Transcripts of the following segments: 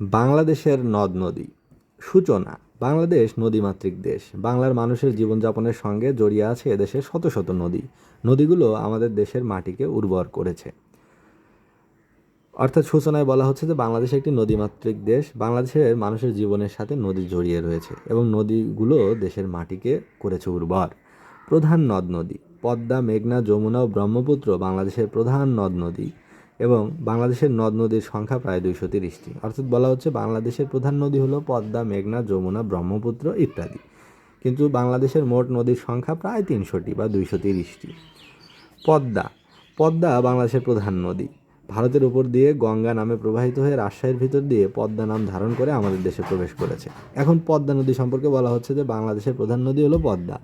বাংলাদেশের নদ নদী। সূচনা, বাংলাদেশ নদীমাতৃক দেশ। বাংলার মানুষের জীবনযাপনের সঙ্গে জড়িয়ে আছে এদেশের শত শত নদী। নদীগুলো আমাদের দেশের মাটিকে উর্বর করেছে। অর্থাৎ সূচনায় বলা হচ্ছে যে বাংলাদেশ একটি নদীমাতৃক দেশ। বাংলাদেশের মানুষের জীবনের সাথে নদী জড়িয়ে রয়েছে এবং নদীগুলো দেশের মাটিকে করেছে উর্বর। প্রধান নদ নদী, পদ্মা, মেঘনা, যমুনা ও ব্রহ্মপুত্র বাংলাদেশের প্রধান নদ নদী। এবং বাংলাদেশের নদ নদীর সংখ্যা প্রায় দুইশো তিরিশটি। অর্থাৎ বলা হচ্ছে বাংলাদেশের প্রধান নদী হলো পদ্মা, মেঘনা, যমুনা, ব্রহ্মপুত্র ইত্যাদি। কিন্তু বাংলাদেশের মোট নদীর সংখ্যা প্রায় তিনশোটি বা দুইশো তিরিশটি। পদ্মা পদ্মা বাংলাদেশের প্রধান নদী। ভারতের উপর দিয়ে গঙ্গা নামে প্রবাহিত হয়ে রাজশাহীর ভিতর দিয়ে পদ্মা নাম ধারণ করে আমাদের দেশে প্রবেশ করেছে। এখন পদ্মা নদী সম্পর্কে বলা হচ্ছে যে বাংলাদেশের প্রধান নদী হলো পদ্মা।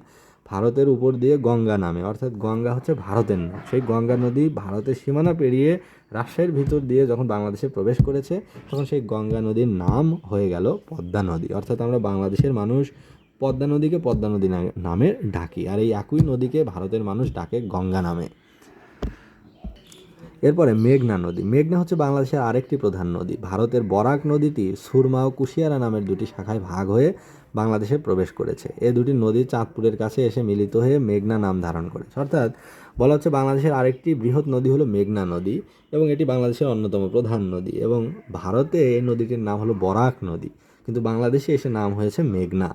ভারতের উপর দিয়ে গঙ্গা নামে, অর্থাৎ গঙ্গা হচ্ছে ভারতের নাম। সেই গঙ্গা নদী ভারতের সীমানা পেরিয়ে রাজশাহীর ভিতর দিয়ে যখন বাংলাদেশে প্রবেশ করেছে, তখন সেই গঙ্গা নদীর নাম হয়ে গেল পদ্মা নদী। অর্থাৎ আমরা বাংলাদেশের মানুষ পদ্মা নদীকে পদ্মা নদী নামে ডাকি, আর এই একই নদীকে ভারতের মানুষ ডাকে গঙ্গা নামে। এরপরে মেঘনা নদী। মেঘনা হচ্ছে বাংলাদেশের আরেকটি প্রধান নদী। ভারতের বরাক নদীটি সুরমা ও কুশিয়ারা নামের দুটি শাখায় ভাগ হয়ে বাংলাদেশে প্রবেশ করেছে। এ দুটি নদী চাঁদপুরের কাছে এসে মিলিত হয়ে মেঘনা নাম ধারণ করেছে। অর্থাৎ বলা হচ্ছে বাংলাদেশের আরেকটি বৃহৎ নদী হলো মেঘনা নদী এবং এটি বাংলাদেশের অন্যতম প্রধান নদী এবং ভারতে এই নদীটির নাম হলো বরাক নদী। কিন্তু বাংলাদেশে এসে নাম হয়েছে মেঘনা।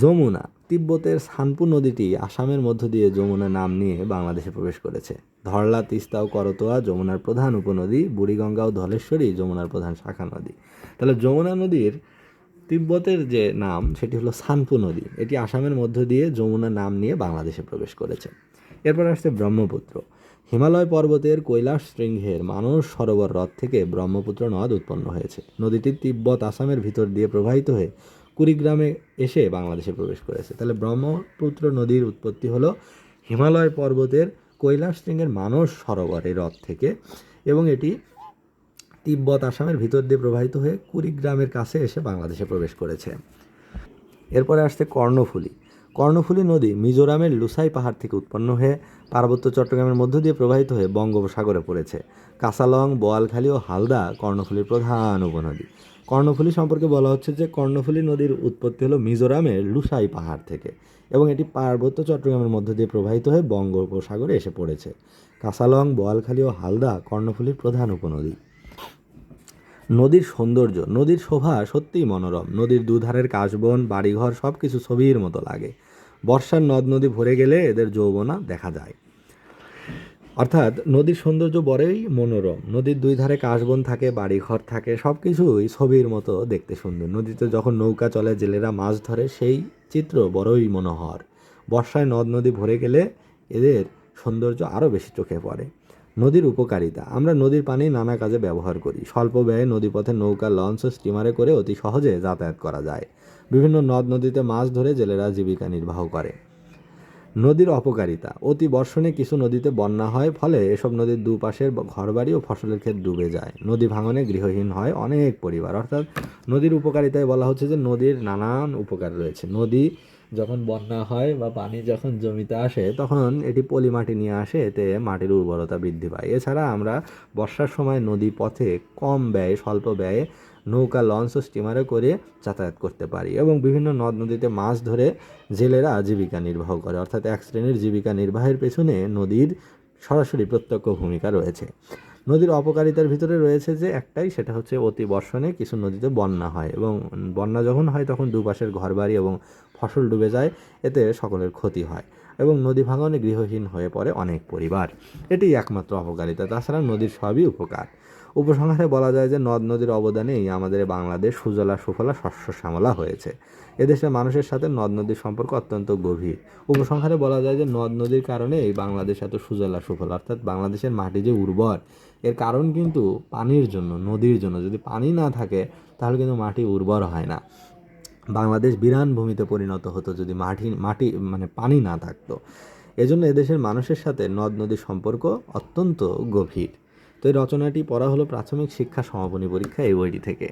যমুনা, তিব্বতের সানপু নদীটি আসামের মধ্য দিয়ে যমুনা নাম নিয়ে বাংলাদেশে প্রবেশ করেছে। ধরলা, তিস্তা ও করতোয়া যমুনার প্রধান উপনদী, বুড়িগঙ্গা ও ধলেশ্বরী যমুনার প্রধান শাখা নদী। তাহলে যমুনা নদীর তিব্বতের যে নাম, সেটি হলো সানপু নদী। এটি আসামের মধ্য দিয়ে যমুনা নাম নিয়ে বাংলাদেশে প্রবেশ করেছে। এরপর আসছে ব্রহ্মপুত্র। হিমালয় পর্বতের কৈলাস শৃঙ্গের মানস সরোবর হ্রদ থেকে ব্রহ্মপুত্র নদ উৎপন্ন হয়েছে। নদীটি তিব্বত, আসামের ভিতর দিয়ে প্রবাহিত হয়ে কুড়িগ্রামে এসে বাংলাদেশে প্রবেশ করেছে। তাহলে ব্রহ্মপুত্র নদীর উৎপত্তি হলো হিমালয় পর্বতের কৈলাস শৃঙ্গের মানস সরোবরের হ্রদ থেকে এবং এটি তিব্বত আসামের ভিতর দিয়ে প্রবাহিত হয়ে কুড়িগ্রামের কাছে এসে বাংলাদেশে প্রবেশ করেছে। এরপরে আসছে কর্ণফুলী। কর্ণফুলী নদী মিজোরামের লুসাই পাহাড় থেকে উৎপন্ন হয়ে পার্বত্য চট্টগ্রামের মধ্য দিয়ে প্রবাহিত হয়ে বঙ্গোপসাগরে পড়েছে। কাসালং বোয়ালখালী ও হালদা কর্ণফুলীর প্রধান উপনদী। কর্ণফুলী সম্পর্কে বলা হচ্ছে যে কর্ণফুলী নদীর উৎপত্তি হলো মিজোরামের লুসাই পাহাড় থেকে এবং এটি পার্বত্য চট্টগ্রামের মধ্য দিয়ে প্রবাহিত হয়ে বঙ্গোপসাগরে এসে পড়েছে। কাসালং বোয়ালখালী ও হালদা কর্ণফুলীর প্রধান উপনদী। নদীর সৌন্দর্য, নদীর শোভা সত্যিই মনোরম। নদীর দুধারের কাশবন, বাড়িঘর সব কিছু ছবির মতো লাগে। বর্ষার নদ নদী ভরে গেলে এদের যৌবনা দেখা যায়। অর্থাৎ নদীর সৌন্দর্য বড়ই মনোরম। নদীর দুই ধারে কাশবন থাকে, বাড়িঘর থাকে সব কিছুই ছবির মতো দেখতে সুন্দর। নদীতে যখন নৌকা চলে, জেলেরা মাছ ধরে, সেই চিত্র বড়ই মনোহর। বর্ষায় নদ নদী ভরে গেলে এদের সৌন্দর্য আরও বেশি চোখে পড়ে। নদীর উপকারিতা। আমরা নদীর পানি নানা কাজে ব্যবহার করি। স্বল্প ব্যয়ে নদীপথে নৌকা, লঞ্চ ও স্টিমারে করে অতি সহজে যাতায়াত করা যায়। বিভিন্ন নদ নদীতে মাছ ধরে জেলেরা জীবিকা নির্বাহ করে। নদীর অপকারিতা। অতি বর্ষণে কিছু নদীতে বন্যা হয়, ফলে এসব নদীর দুপাশের ঘরবাড়ি ও ফসলের ক্ষেত ডুবে যায়। নদী ভাঙনে গৃহহীন হয় অনেক পরিবার। অর্থাৎ নদীর উপকারিতায় বলা হচ্ছে যে নদীর নানান উপকার রয়েছে। নদী যখন বন্যা হয় বা পানি যখন জমিতে আসে, তখন এটি পলি মাটি নিয়ে আসে, এতে মাটির উর্বরতা বৃদ্ধি পায়। এছাড়া আমরা বর্ষার সময় নদী পথে কম ব্যয়ে, স্বল্প ব্যয়ে নৌকা লঞ্চ ও স্টিমারে করে যাতায়াত করতে পারি এবং বিভিন্ন নদ নদীতে মাছ ধরে জেলেরা জীবিকা নির্বাহ করে। অর্থাৎ এক শ্রেণির জীবিকা নির্বাহের পেছনে নদীর সরাসরি প্রত্যক্ষ ভূমিকা রয়েছে। নদীর অপকারিতার ভিতরে রয়েছে যে একটাই, সেটা হচ্ছে অতি বর্ষণে কিছু নদীতে বন্যা হয় এবং বন্যা যখন হয় তখন দুপাশের ঘরবাড়ি এবং ফসল ডুবে যায়, এতে সকলের ক্ষতি হয় এবং নদী ভাঙনে গৃহহীন হয়ে পড়ে অনেক পরিবার। এটি একমাত্র অপকারিতা। তাছাড়া নদীর সবই উপকার। উপসংহারে বলা যায় যে নদ নদীর অবদানেই আমাদের বাংলাদেশ সুজলা, সুফলা, শস্য, শ্যামলা হয়েছে। এদেশের মানুষের সাথে নদ নদীর সম্পর্ক অত্যন্ত গভীর। উপসংহারে বলা যায় যে নদ নদীর কারণে এই বাংলাদেশ এত সুজলা, সুফলা, অর্থাৎ বাংলাদেশের মাটি যে উর্বর, এর কারণ কিন্তু পানির জন্য, নদীর জন্য। যদি পানি না থাকে, তাহলে কিন্তু মাটি উর্বর হয় না। বাংলাদেশ বিরান ভূমিতে পরিণত হতো যদি মাটি মাটি মানে পানি না থাকতো। এজন্য এদেশের মানুষের সাথে নদ নদীর সম্পর্ক অত্যন্ত গভীর। তো এই রচনাটি পড়া হলো প্রাথমিক শিক্ষা সমাপনী পরীক্ষা এই বইটি থেকে।